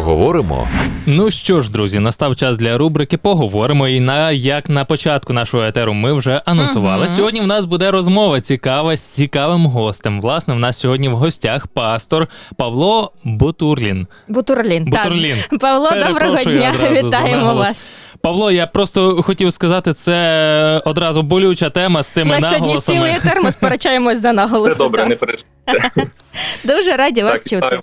Поговоримо. Ну що ж, друзі, настав час для рубрики Поговоримо. І на як на початку нашого етеру ми вже анонсували. Мгм. Сьогодні в нас буде розмова цікава з цікавим гостем. Власне, в нас сьогодні в гостях пастор Павло Бутурлін. Бутурлін. Бутурлін. Так. Павло, доброго дня. Вітаємо вас. Павло, я просто хотів сказати, це одразу болюча тема з цими сьогодні наголосами. цілий етер, ми сперечаємось за наголоси. Все добре, так. не переживайте. Дуже раді вас Так, чути. вітаю.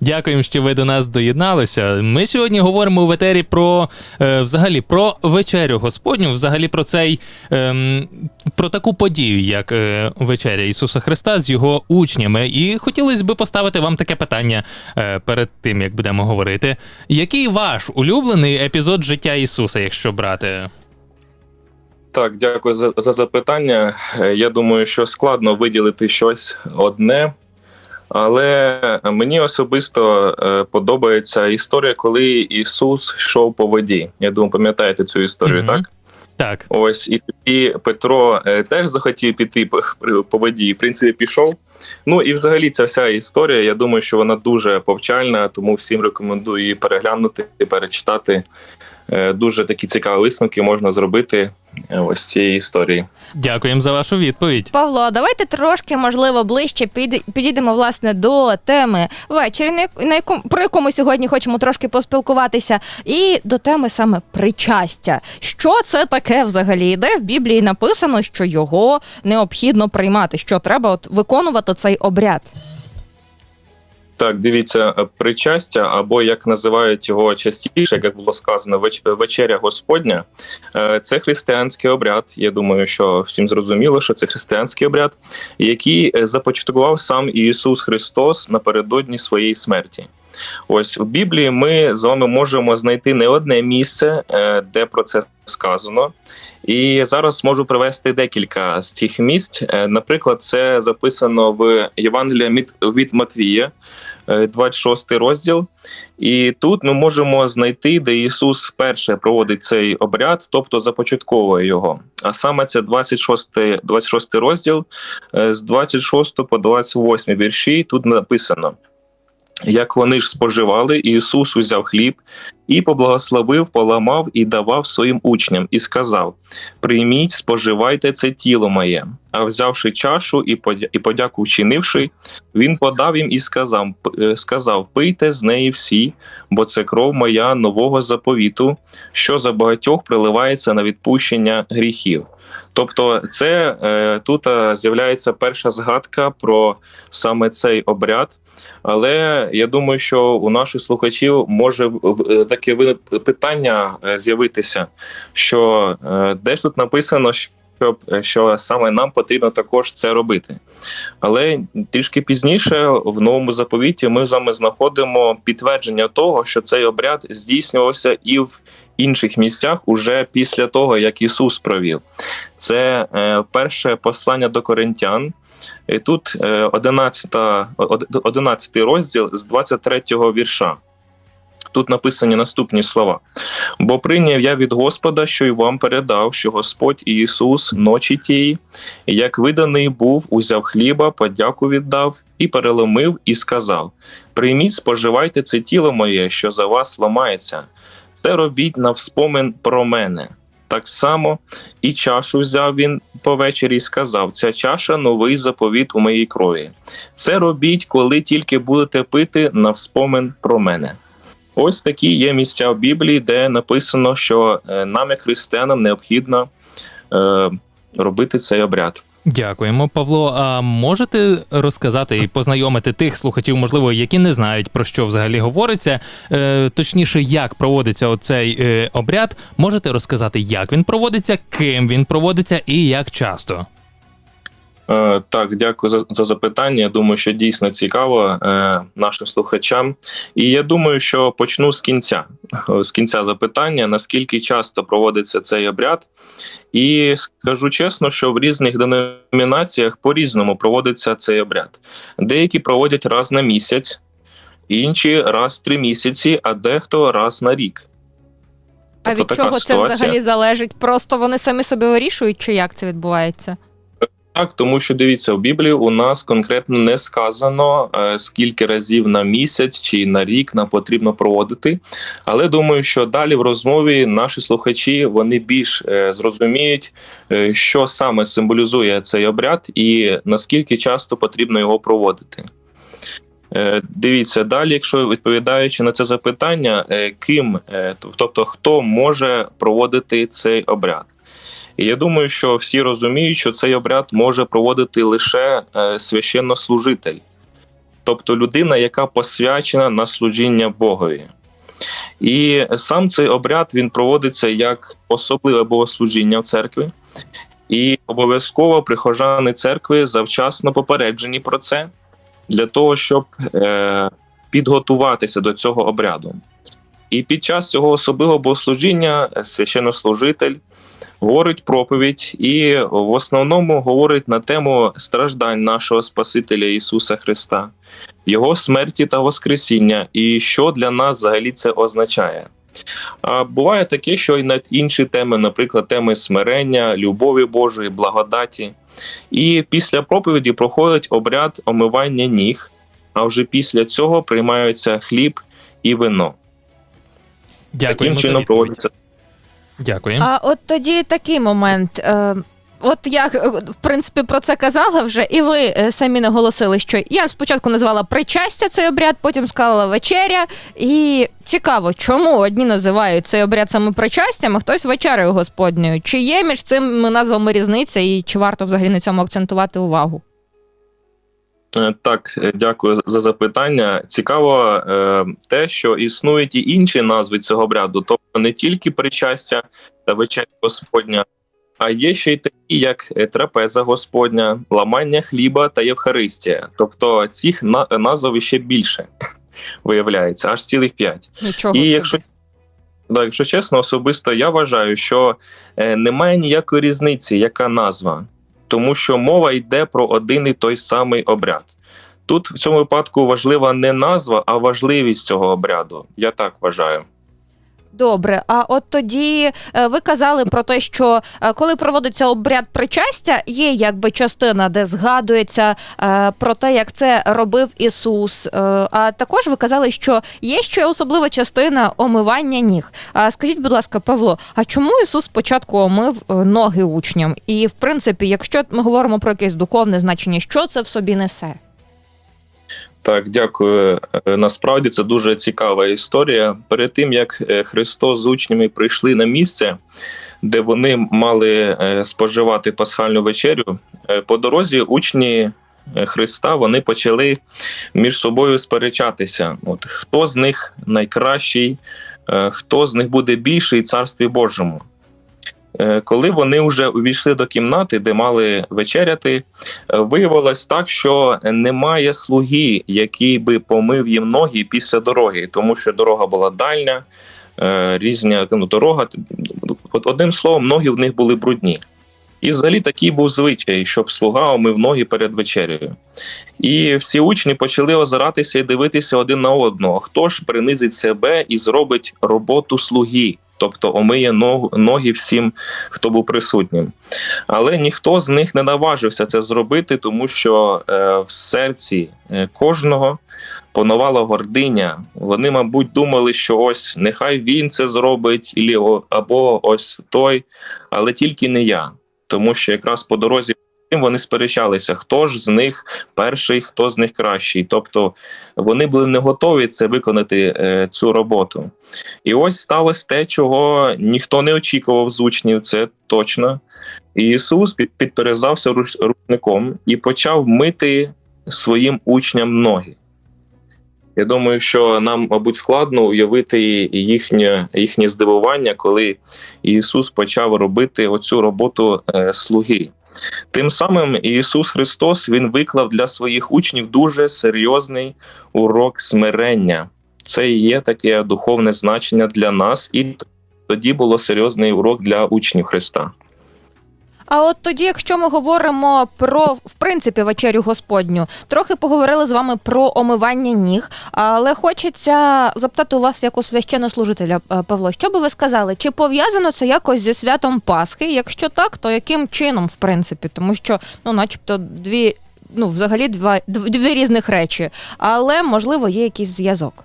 Дякуємо, що ви до нас доєдналися. Ми сьогодні говоримо в етері про е, взагалі про вечерю Господню, взагалі про цей ем, про таку подію, як е, вечеря Ісуса Христа з його учнями. І хотілося б поставити вам таке питання е, перед тим, як будемо говорити. Який ваш улюблений епізод життя Ісуса, якщо брати? Так, дякую за, за запитання. Е, Я думаю, що складно виділити щось одне, але мені особисто е, подобається історія, коли Ісус йшов по воді. Я думаю, пам'ятаєте цю історію, Мгм. так? Так, Ось і тоді Петро е, теж захотів піти по, по воді, і в принципі пішов. Ну і взагалі ця вся історія, я думаю, що вона дуже повчальна, тому всім рекомендую її переглянути, перечитати. Е, Дуже такі цікаві висновки можна зробити ось цієї історії. дякуємо за вашу відповідь. Павло, давайте трошки, можливо, ближче піде- підійдемо власне до теми вечері, на яку- на якому про яку ми сьогодні хочемо трошки поспілкуватися, і до теми саме причастя. Що це таке взагалі? Де в Біблії написано, що його необхідно приймати, що треба от виконувати цей обряд? Так, дивіться, е, причастя, або як називають його частіше, як було сказано, веч- вечеря Господня. е, Це християнський обряд. Я думаю, що всім зрозуміло, що це християнський обряд, який е, започаткував сам Ісус Христос напередодні своєї смерті. Ось у Біблії ми з вами можемо знайти не одне місце, е, де про це сказано. І зараз можу привести декілька з цих місць. Е, Наприклад, це записано в Євангелія від- Матвія, е, 26 розділ. І тут ми можемо знайти, де Ісус вперше проводить цей обряд, тобто започатковує його. А саме це 26, 26 розділ е, з 26 по 28 вірші. Тут написано. Як вони ж споживали, Ісус узяв хліб і поблагословив, поламав і давав своїм учням, і сказав: Прийміть, споживайте це тіло моє. А взявши чашу і подяку вчинивши, він подав їм і сказав: е, сказав: Пийте з неї всі, бо це кров моя нового заповіту, що за багатьох приливається на відпущення гріхів. Тобто, це е, тут е, з'являється перша згадка про саме цей обряд. Але я думаю, що у наших слухачів може в- таке питання е, з'явитися, що е, де ж тут написано, що, що саме нам потрібно також це робити. Але трішки пізніше в новому заповіті ми з вами знаходимо підтвердження того, що цей обряд здійснювався і в інших місцях уже після того, як Ісус провів. Це е, перше послання до коринтян. І тут е, 11, 11 розділ з 23 вірша. Тут написані наступні слова: бо прийняв я від Господа, що й вам передав, що Господь Ісус ночі тієї, як виданий був, узяв хліба, подяку віддав і переломив, і сказав: Прийміть, споживайте це тіло моє, що за вас ламається. Це робіть на вспомин про мене. Так само і чашу взяв він повечері і сказав: Ця чаша новий заповіт у моїй крові. Це робіть, коли тільки будете пити на вспомин про мене. Ось такі є місця в Біблії, де написано, що е, нам, як християнам, необхідно е, робити цей обряд. Дякуємо, Павло. А можете розказати і познайомити тих слухачів, можливо, які не знають про що взагалі говориться, е, точніше, як проводиться оцей обряд? Можете розказати, як він проводиться, ким він проводиться і як часто? Е, Так, дякую за, за запитання. Я думаю, що дійсно цікаво е, нашим слухачам. І я думаю, що почну з кінця. З кінця запитання, наскільки часто проводиться цей обряд. І скажу чесно, що в різних деномінаціях по-різному проводиться цей обряд. Деякі проводять раз на місяць, інші раз в три місяці, а дехто раз на рік. А Тобто від чого це взагалі залежить? Просто вони самі собі вирішують, чи як це відбувається? Так, тому що дивіться, в Біблії у нас конкретно не сказано, е, скільки разів на місяць чи на рік нам потрібно проводити. Але думаю, що далі в розмові наші слухачі вони більш е, зрозуміють, е, що саме символізує цей обряд і наскільки часто потрібно його проводити. Дивіться далі, якщо відповідаючи на це запитання, ким, тобто хто може проводити цей обряд. І я думаю, що всі розуміють, що цей обряд може проводити лише е, священнослужитель, тобто людина, яка посвячена на служіння Богові. І сам цей обряд він проводиться як особливе богослужіння в церкві, і обов'язково прихожани церкви завчасно попереджені про це для того, щоб е, підготуватися до цього обряду. І під час цього особливого богослужіння е, священнослужитель говорить проповідь і в основному говорить на тему страждань нашого Спасителя Ісуса Христа, Його смерті та Воскресіння, і що для нас взагалі це означає. А буває таке, що й на інші теми, наприклад, теми смирення, любові Божої, благодаті. І після проповіді проходить обряд омивання ніг, а вже після цього приймаються хліб і вино. Дякуємо Таким чином проводиться Дякуємо. А от тоді такий момент. Е, От я е, в принципі про це казала вже, і ви е, самі наголосили, що я спочатку назвала причастя цей обряд, потім сказала вечеря. І цікаво, чому одні називають цей обряд саме причастям, а хтось вечерею Господньою. Чи є між цими назвами різниця, і чи варто взагалі на цьому акцентувати увагу? Е, Так, е, дякую за запитання. Цікаво е, те, що існують і інші назви цього обряду, тобто не тільки причастя та вечеря Господня, а є ще й такі, як трапеза Господня, ламання хліба та Євхаристія. Тобто цих на- назв ще більше виявляється, аж цілих п'ять. Нічого. І якщо, да, якщо чесно, особисто я вважаю, що е, немає ніякої різниці, яка назва, тому що мова йде про один і той самий обряд. Тут в цьому випадку важлива не назва, а важливість цього обряду. Я так вважаю. Добре, а от тоді е, ви казали про те, що е, коли проводиться обряд причастя, є якби частина, де згадується е, про те, як це робив Ісус. А також ви казали, що є ще особлива частина омивання ніг. А скажіть, будь ласка, Павло, а чому Ісус спочатку омив ноги учням? І в принципі, якщо ми говоримо про якесь духовне значення, що це в собі несе? Так, дякую. Е, Насправді це дуже цікава історія. Перед тим як е, Христос з учнями прийшли на місце, де вони мали е, споживати пасхальну вечерю, по дорозі учні Христа вони почали між собою сперечатися. От хто з них найкращий, хто з них буде більший царстві Божому. Е, Коли вони вже увійшли до кімнати, де мали вечеряти, е, виявилось так, що немає слуги, який би помив їм ноги після дороги, тому що дорога була дальня, е, різня ну, дорога. Одним словом, ноги в них були брудні. І взагалі такий був звичай, щоб слуга омив ноги перед вечерею. І всі учні почали озиратися і дивитися один на одного. Хто ж принизить себе і зробить роботу слуги, тобто омиє ноги всім, хто був присутнім. Але ніхто з них не наважився це зробити, тому що е, в серці е, кожного панувала гординя. Вони, мабуть, думали, що ось нехай він це зробить, або ось той, але тільки не я. Тому що якраз по дорозі вони сперечалися, хто ж з них перший, хто з них кращий. Тобто вони були не готові це виконати е, цю роботу. І ось сталося те, чого ніхто не очікував з учнів, це точно. І Ісус підперезався рушником і почав мити своїм учням ноги. Я думаю, що нам, мабуть, складно уявити їхнє, їхнє здивування, коли Ісус почав робити оцю роботу е, слуги. Тим самим Ісус Христос Він виклав для своїх учнів дуже серйозний урок смирення. Це є таке духовне значення для нас, і тоді було серйозний урок для учнів Христа. А от тоді, якщо ми говоримо про в принципі вечерю Господню, трохи поговорили з вами про омивання ніг, але хочеться запитати у вас, як у священнослужителя, е, Павло, що би ви сказали? Чи пов'язано це якось зі святом Пасхи? Якщо так, то яким чином, в принципі, тому що ну, начебто, дві. Ну, взагалі, два дв- дві різних речі, але можливо є якийсь зв'язок.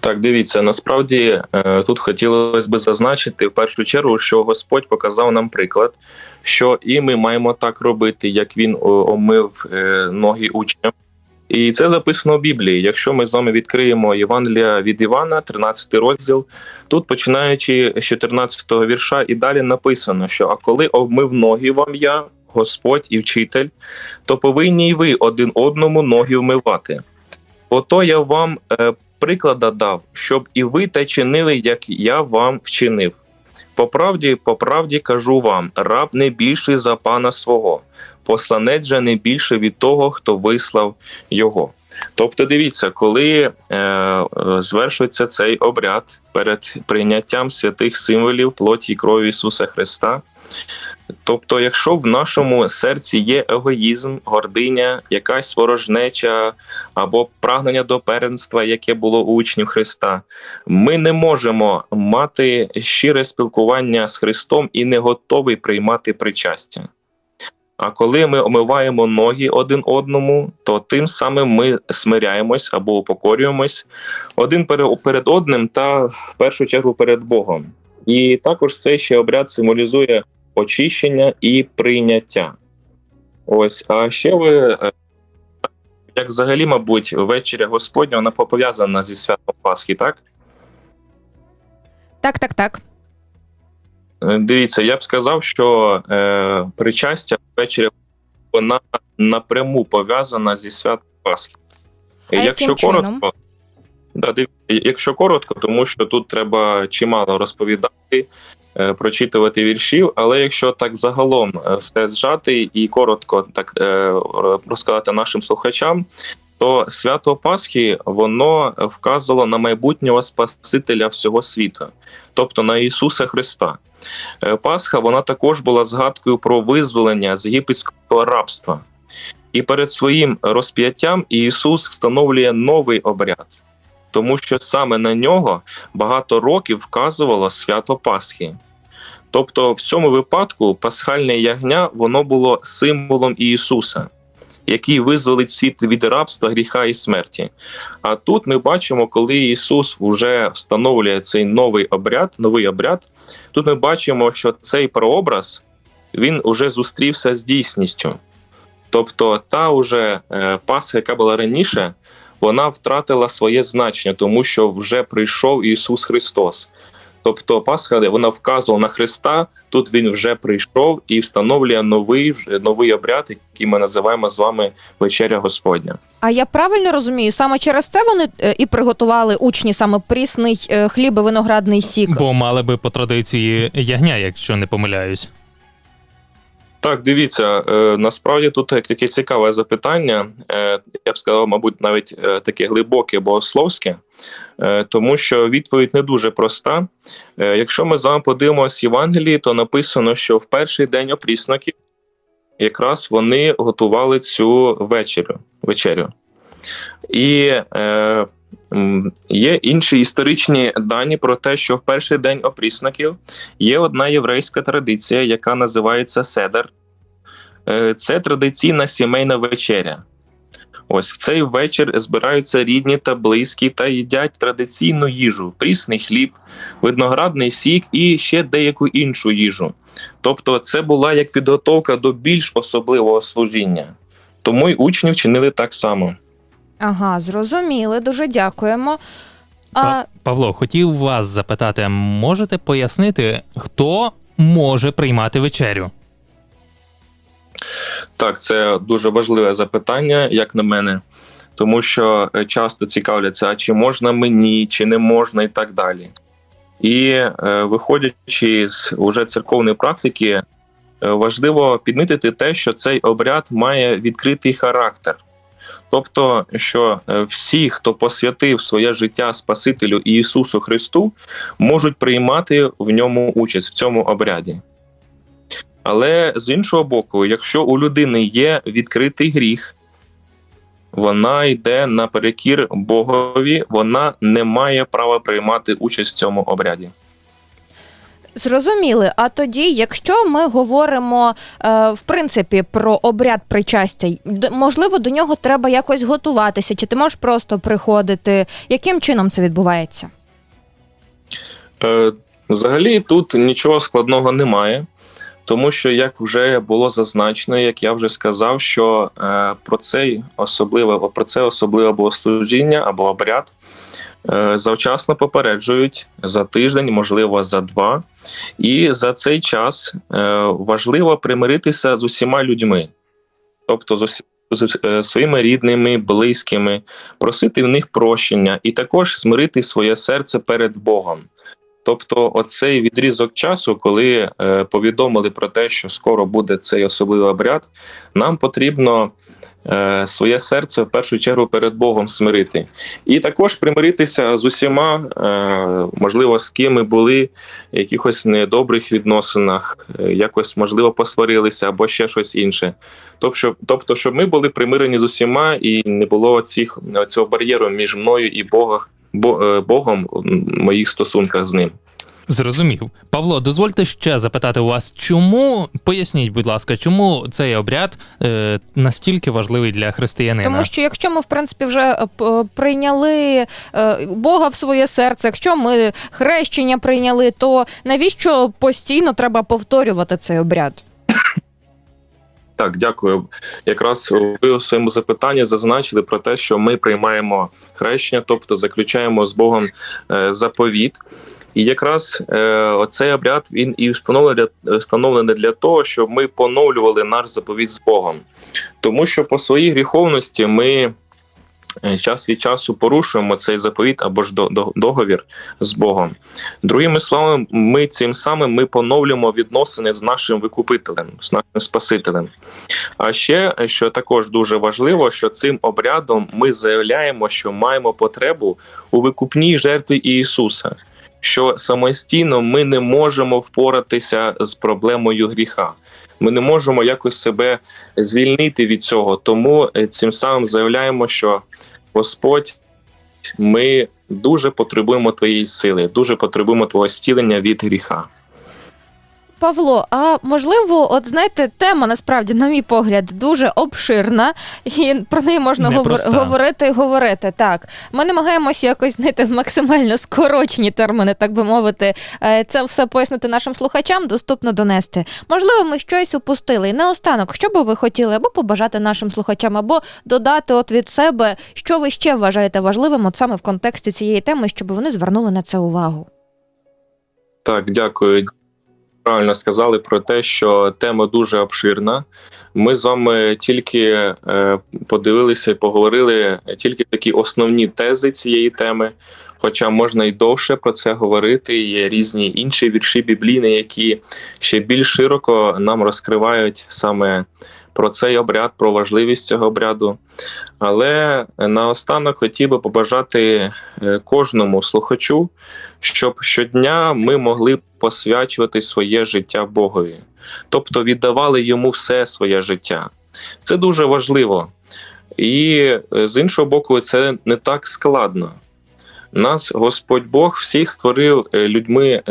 Так, дивіться, насправді е, тут хотілося би зазначити в першу чергу, що Господь показав нам приклад, що і ми маємо так робити, як він омив е, ноги учням. І це записано в Біблії. Якщо ми з вами відкриємо Євангелія від Івана, 13 розділ, тут починаючи з 14 вірша, і далі написано, що а коли обмив ноги вам я, Господь і вчитель, то повинні й ви один одному ноги вмивати. Ото я вам приклада дав, щоб і ви те чинили, як я вам вчинив. По правді, по правді кажу вам: раб не більший за пана свого, посланець же не більше від того, хто вислав його. Тобто, дивіться, коли е, е, звершується цей обряд перед прийняттям святих символів плоті і крові Ісуса Христа. Тобто, якщо в нашому серці є егоїзм, гординя, якась ворожнеча або прагнення до первенства, яке було у учнів Христа, ми не можемо мати щире спілкування з Христом і не готові приймати причастя. А коли ми омиваємо ноги один одному, то тим самим ми смиряємось або упокорюємось один перед одним та в першу чергу перед Богом. І також цей ще обряд символізує очищення і прийняття. Ось, а ще ви, е, як взагалі, мабуть, вечеря Господня, вона пов'язана зі святом Пасхи, так? Так, так, так. Е, Дивіться, я б сказав, що е, причастя вечеря вона напряму пов'язана зі святом Пасхи. А яким чином? Да, якщо коротко, тому що тут треба чимало розповідати, е, прочитувати віршів, але якщо так загалом е, все зжати і коротко так е, розказати нашим слухачам, то свято Пасхи воно вказувало на майбутнього Спасителя всього світу, тобто на Ісуса Христа. Пасха вона також була згадкою про визволення з єгипетського рабства. І перед своїм розп'яттям Ісус встановлює новий обряд, тому що саме на нього багато років вказувало свято Пасхи. Тобто, в цьому випадку пасхальне ягня воно було символом Ісуса, який визволить світ від рабства, гріха і смерті. А тут ми бачимо, коли Ісус вже встановлює цей новий обряд, новий обряд, тут ми бачимо, що цей прообраз він уже зустрівся з дійсністю. Тобто, та уже е, Пасха, яка була раніше, вона втратила своє значення, тому що вже прийшов Ісус Христос. Тобто Пасха вона вказувала на Христа, тут він вже прийшов і встановлює новий, новий обряд, який ми називаємо з вами вечеря Господня. А я правильно розумію, саме через це вони е, і приготували учні саме прісний е, хліб і виноградний сік. Бо мали би по традиції ягня, якщо не помиляюсь. Так, дивіться, е, насправді тут таке цікаве запитання. Е, я б сказав, мабуть, навіть е, таке глибоке богословське, тому що відповідь не дуже проста. Якщо ми з вами подивимося Євангелії, то написано, що в перший день опрісноків якраз вони готували цю вечерю. вечерю. І є інші історичні дані про те, що в перший день опрісноків є одна єврейська традиція, яка називається седер. Е, Це традиційна сімейна вечеря. Ось в цей вечір збираються рідні та близькі та їдять традиційну їжу: прісний хліб, виноградний сік і ще деяку іншу їжу. Тобто, це була як підготовка до більш особливого служіння. Тому й учні вчинили так само. Ага, зрозуміли, дуже дякуємо. А, Павло, хотів вас запитати, можете пояснити, хто може приймати вечерю? Так, це дуже важливе запитання, як на мене, тому що е, часто цікавляться, а чи можна мені, чи не можна, і так далі. І е, виходячи з уже церковної практики, е, важливо підмітити те, що цей обряд має відкритий характер. Тобто, що е, всі, хто посвятив своє життя Спасителю Ісусу Христу, можуть приймати в ньому участь в цьому обряді. Але з іншого боку, якщо у людини є відкритий гріх, вона йде наперекір Богові, вона не має права приймати участь в цьому обряді. Зрозуміли. А тоді, якщо ми говоримо е, в принципі про обряд причастя, можливо, до нього треба якось готуватися, чи ти можеш просто приходити? Яким чином це відбувається? Е, Взагалі тут нічого складного немає, тому що, як вже було зазначено, як я вже сказав, що е, про цей особливе про це особливе богослужіння або обряд завчасно попереджують за тиждень, можливо, за два. І за цей час е, важливо примиритися з усіма людьми, тобто з усі- з е, своїми рідними, близькими, просити в них прощення і також смирити своє серце перед Богом. Тобто, оцей відрізок часу, коли е, повідомили про те, що скоро буде цей особливий обряд, нам потрібно е, своє серце в першу чергу перед Богом смирити, і також примиритися з усіма, е, можливо, з ким ми були в якихось недобрих відносинах, е, якось можливо посварилися або ще щось інше. Тобто, щоб- ми були примирені з усіма і не було цих цього бар'єру між мною і Бога, Бо- е, Богом в моїх стосунках з ним. Зрозумів. Павло, дозвольте ще запитати у вас, чому поясніть, будь ласка, чому цей обряд е, настільки важливий для християнина? Тому що якщо ми в принципі вже е, прийняли е, Бога в своє серце, якщо ми хрещення прийняли, то навіщо постійно треба повторювати цей обряд? Так, дякую. Якраз ви у своєму запитанні зазначили про те, що ми приймаємо хрещення, тобто заключаємо з Богом е, заповіт. І якраз е, оцей обряд він і встановлений встановлений для того, щоб ми поновлювали наш заповіт з Богом. Тому що по своїй гріховності ми е, час від часу порушуємо цей заповіт або ж до, до, договір з Богом. Другими словами, ми цим самим ми поновлюємо відносини з нашим викупителем, з нашим Спасителем. А ще що також дуже важливо, що цим обрядом ми заявляємо, що маємо потребу у викупній жертві Ісуса, що самостійно ми не можемо впоратися з проблемою гріха. Ми не можемо якось себе звільнити від цього. Тому е, цим самим заявляємо, що Господь, ми дуже потребуємо твоєї сили, дуже потребуємо твого зцілення від гріха. Павло, а можливо, от знаєте, тема насправді, на мій погляд, дуже обширна, і про неї можна говор- Непроста. говорити і говорити. Так, ми намагаємося якось знаєте, в максимально скорочені терміни, так би мовити, е, це все пояснити нашим слухачам, доступно донести. Можливо, ми щось упустили. І наостанок, що би ви хотіли або побажати нашим слухачам, або додати от від себе, що ви ще вважаєте важливим, от саме в контексті цієї теми, щоб вони звернули на це увагу. Так, дякую. Правильно сказали про те, що тема дуже обширна. Ми з вами тільки е, подивилися і поговорили тільки такі основні тези цієї теми. Хоча можна й довше про це говорити. Є різні інші вірші біблійні, які ще більш широко нам розкривають саме про цей обряд, про важливість цього обряду. Але наостанок хотів би побажати е, кожному слухачу, щоб щодня ми могли посвячувати своє життя Богові, тобто віддавали йому все своє життя. Це дуже важливо. І е, з іншого боку, це не так складно. Нас Господь Бог всіх створив е, людьми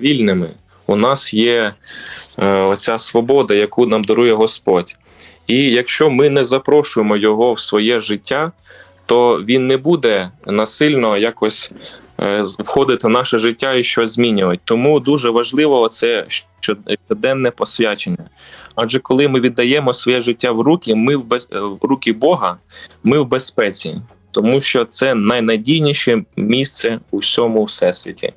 вільними. У нас є е, оця свобода, яку нам дарує Господь. І якщо ми не запрошуємо його в своє життя, то він не буде насильно якось е, входити в наше життя і щось змінювати. Тому дуже важливо це щоденне посвячення. Адже коли ми віддаємо своє життя в руки, ми в, без... е, в руки Бога, ми в безпеці, тому що це найнадійніше місце у всьому всесвіті.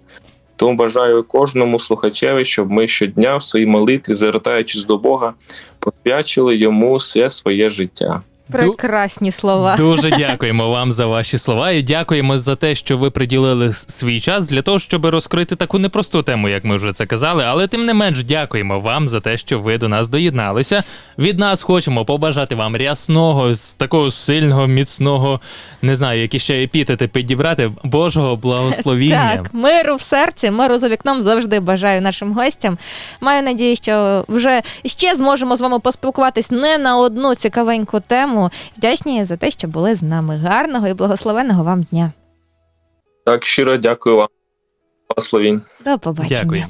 Тому бажаю кожному слухачеві, щоб ми щодня в своїй молитві, звертаючись до Бога, посвячили йому все своє життя. Прекрасні слова. Дуже дякуємо вам за ваші слова і дякуємо за те, що ви приділили свій час для того, щоб розкрити таку непросту тему, як ми вже це казали. Але тим не менш дякуємо вам за те, що ви до нас доєдналися. Від нас хочемо побажати вам рясного, такого сильного, міцного, не знаю, які ще епітети підібрати, Божого благословіння. Так, миру в серці, миру за вікном завжди бажаю нашим гостям. Маю надію, що вже ще зможемо з вами поспілкуватись не на одну цікавеньку тему. Вдячні за те, що були з нами. Гарного і благословенного вам дня. Так, щиро дякую вам. Благословінь. До побачення. Дякуємо.